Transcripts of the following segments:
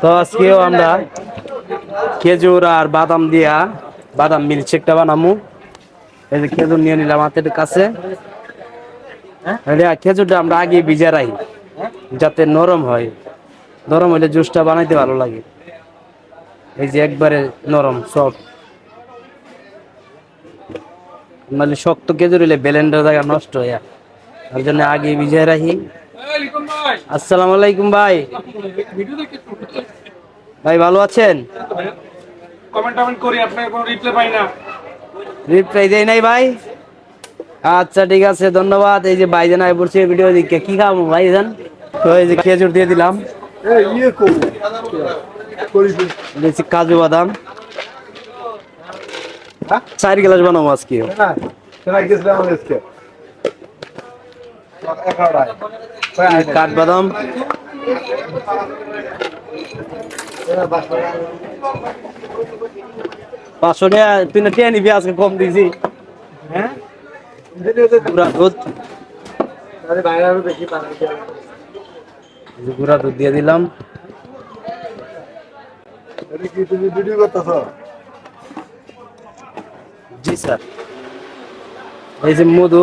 তো আজকেও আমরা খেজুর আর বাদাম দিয়া বাদাম মিল্কশেকটা বানামু। এই যে খেজুর নিয়ে নিলাম হাতের কাছে। এটা খেজুরটা আমরা আগে ভিজে রাখি, যাতে নরম হয়। নরম হলে জুসটা বানাইতে ভালো লাগে। এই যে একবারে নরম সফট মানে শক্ত খেজুর হলে ব্লেন্ডার জায়গা নষ্ট হয়ে। তার জন্য আগে ভিজে রাখি। আসসালামু আলাইকুম ভাই। ভাই ভালো আছেন? কমেন্ট টমেন্ট করি আপনার কোনো রিপ্লাই পাই না। রিপ্লাই দেয় নাই ভাই? আচ্ছা ঠিক আছে ধন্যবাদ। এই যে ভাইজান আয় পড়ছে ভিডিও দিকে কি খাব ভাইজান? তো এই যে খেজুর দিয়ে দিলাম। এই ইয়ে কাজু বাদাম। হ্যাঁ? চার গ্লাস বানাবো আজকে। না শোনা গেছিলাম আজকে এগারোটায় কাঠ বাদাম পাঁচশো টাকা তুই না টিয়া নিবি আজকে কম দিয়েছি হ্যাঁ? দুধ। গুড়া দুধ দিয়ে দিলাম। জি স্যার। এই যে মধু।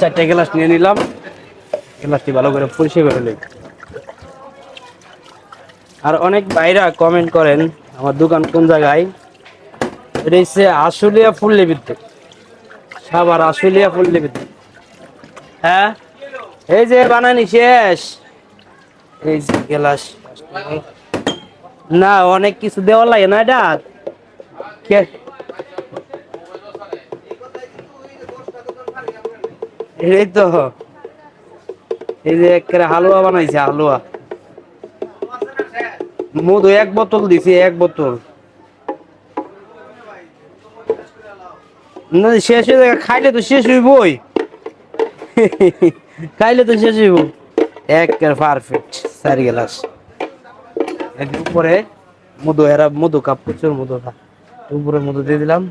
চারটে গ্লাস নিয়ে নিলাম। গ্লাসটি ভালো করে পরিষ্কার করে নিই। আর অনেক ভাইরা কমেন্ট করেন, আমার দোকান কোন জায়গায়? এটা হচ্ছে আশুলিয়া ফুল্লি বিদ্যুৎ সাবার আশুলিয়া ফুল্লি বিদ্যুৎ হ্যাঁ? এই যে বানানি শেষ। এই যে গ্লাস। না, অনেক কিছু দেওয়া লাগে না এটা? এই তো। এই যে একেবারে হালুয়া বানাইছে, হালুয়া। মধু এক বোতল দিছি, এক বোতল। না, শেষ হয়ে খাইলে তো শেষ হইবই। খাইলে তো শেষ হইব। এক পারফেক্ট চার গ্লাস। উপরে মধু, এরা মধু কাপ, প্রচুর মধু উপরে মধু দিয়ে দিলাম।